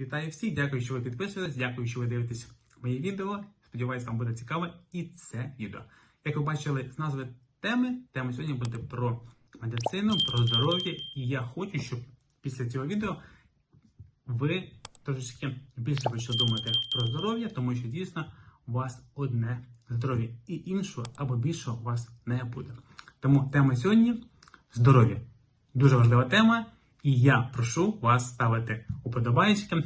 вітаю всіх. Дякую, що ви підписуєтесь. Дякую, що ви дивитесь мої відео. Сподіваюсь, вам буде цікаво і це відео. Як ви бачили з назви теми, тема сьогодні буде про медицину, про здоров'я. І я хочу, щоб після цього відео ви трошечки більше почали думати про здоров'я, тому що дійсно у вас одне здоров'я і іншого або більшого у вас не буде. Тому тема сьогодні здоров'я. Дуже важлива тема, і я прошу вас ставити уподобайки,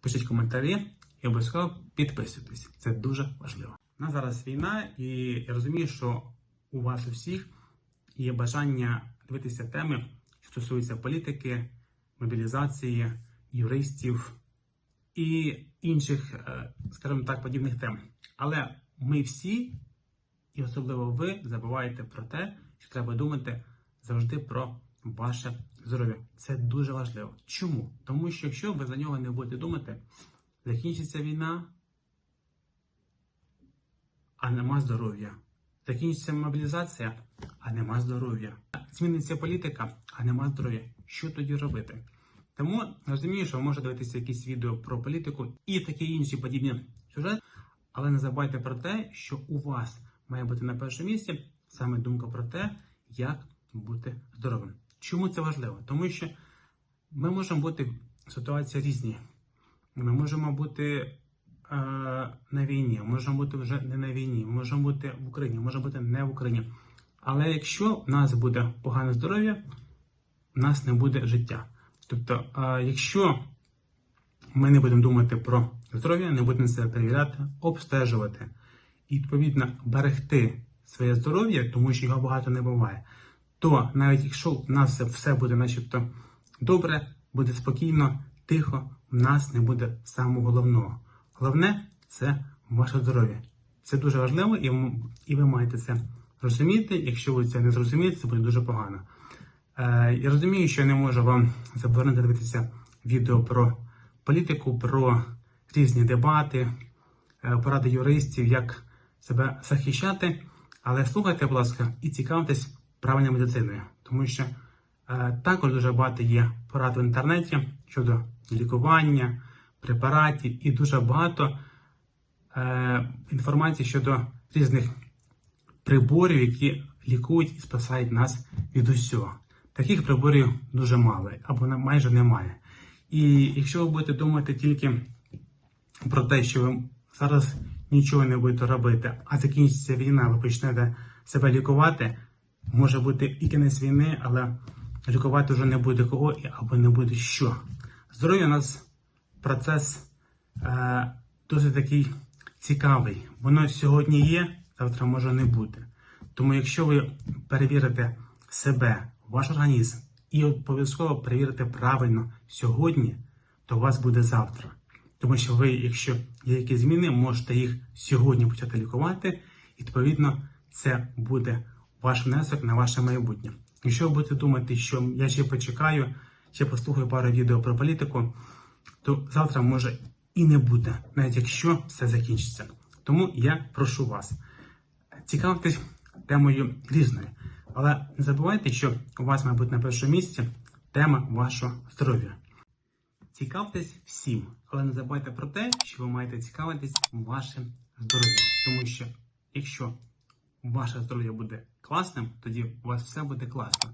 пишіть коментарі і обов'язково підписуйтесь. Це дуже важливо. У нас зараз війна, і я розумію, що у вас у всіх є бажання дивитися теми, що стосуються політики, мобілізації, юристів і інших, е, скажімо так, подібних тем. Але ми всі, і особливо ви, забуваєте про те, що треба думати завжди про ваше здоров'я. Це дуже важливо. Чому? Тому що якщо ви за нього не будете думати, закінчиться війна, а нема здоров'я. Закінчиться мобілізація, а нема здоров'я. Зміниться політика, а нема здоров'я. Що тоді робити? Тому розумію, що ви можете дивитися якісь відео про політику і такі інші подібні сюжети, але не забувайте про те, що у вас має бути на першому місці саме думка про те, як бути здоровим. Чому це важливо? Тому що ми можемо бути в ситуації різні. Ми можемо бути е, на війні, можемо бути вже не на війні, можемо бути в Україні, можемо бути не в Україні. Але якщо в нас буде погане здоров'я, в нас не буде життя. Тобто, е, якщо ми не будемо думати про здоров'я, не будемо себе перевіряти, обстежувати і відповідно берегти своє здоров'я, тому що його багато не буває, то навіть якщо в нас все буде начебто добре, буде спокійно, тихо, в нас не буде самого головного. Головне це ваше здоров'я. Це дуже важливо, і, ви маєте це розуміти. Якщо ви це не зрозумієте, це буде дуже погано. Е, я розумію, що я не можу вам заборонити дивитися відео про політику, про різні дебати, е, поради юристів, як себе захищати. Але слухайте, будь ласка, і цікавтесь правильною медициною, тому що е, також дуже багато є порад в інтернеті щодо лікування, препаратів і дуже багато е, інформації щодо різних приборів, які лікують і спасають нас від усього. Таких приборів дуже мало або майже немає. І якщо ви будете думати тільки про те, що ви зараз нічого не будете робити, а закінчиться війна, ви почнете себе лікувати, може бути і кінець війни, але лікувати вже не буде кого і- або не буде що. Здоров'я у нас процес е, досить такий цікавий. Воно сьогодні є, завтра може не бути. Тому якщо ви перевірите себе, ваш організм і обов'язково перевірите правильно сьогодні, то у вас буде завтра. Тому що ви, якщо є якісь зміни, можете їх сьогодні почати лікувати, і відповідно це буде ваш внесок на ваше майбутнє. Якщо ви будете думати, що я ще почекаю, ще послухаю пару відео про політику, то завтра може і не буде, навіть якщо все закінчиться. Тому я прошу вас, цікавтесь темою різною. Але не забувайте, що у вас має бути на першому місці тема вашого здоров'я. Цікавтесь всім, але не забувайте про те, що ви маєте цікавитись вашим здоров'ям. Тому що якщо ваше здоров'я буде класним, тоді у вас все буде класно.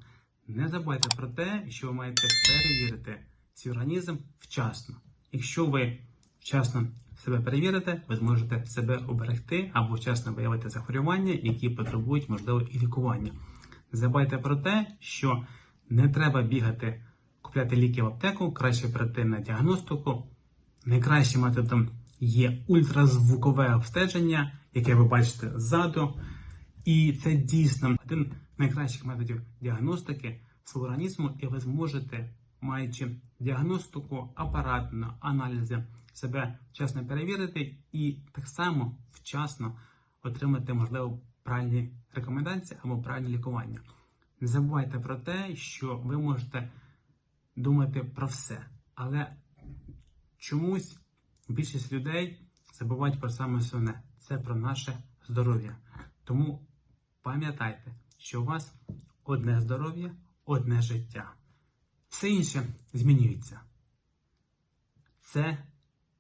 Не забувайте про те, що ви маєте перевірити свій організм вчасно. Якщо ви вчасно себе перевірите, ви зможете себе оберегти або вчасно виявити захворювання, які потребують, можливо, і лікування. Не забувайте про те, що не треба бігати, купляти ліки в аптеку, краще прийти на діагностику. Найкращим методом є ультразвукове обстеження, яке ви бачите ззаду. І це дійсно один з найкращих методів діагностики свого організму, і ви зможете, маючи діагностику, апаратно, аналізи, себе вчасно перевірити і так само вчасно отримати, можливо, правильні рекомендації або правильне лікування. Не забувайте про те, що ви можете думати про все, але чомусь більшість людей забувають про саме основне це про наше здоров'я. Тому пам'ятайте, що у вас одне здоров'я, одне життя. Все інше змінюється. це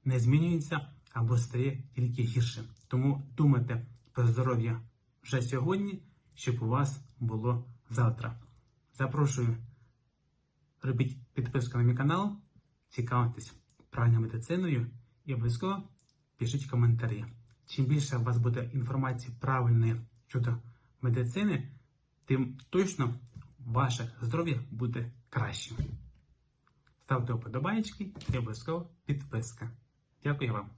не змінюється або стає тільки гірше. Тому думайте про здоров'я вже сьогодні, щоб у вас було завтра. Запрошую, робіть підписку на мій канал, цікавитесь правильною медициною і обов'язково пишіть коментарі. Чим більше у вас буде інформації правильної щодо медицини, тим точно ваше здоров'я буде кращим. Ставте вподобайки і обов'язково підписка. Дякую вам.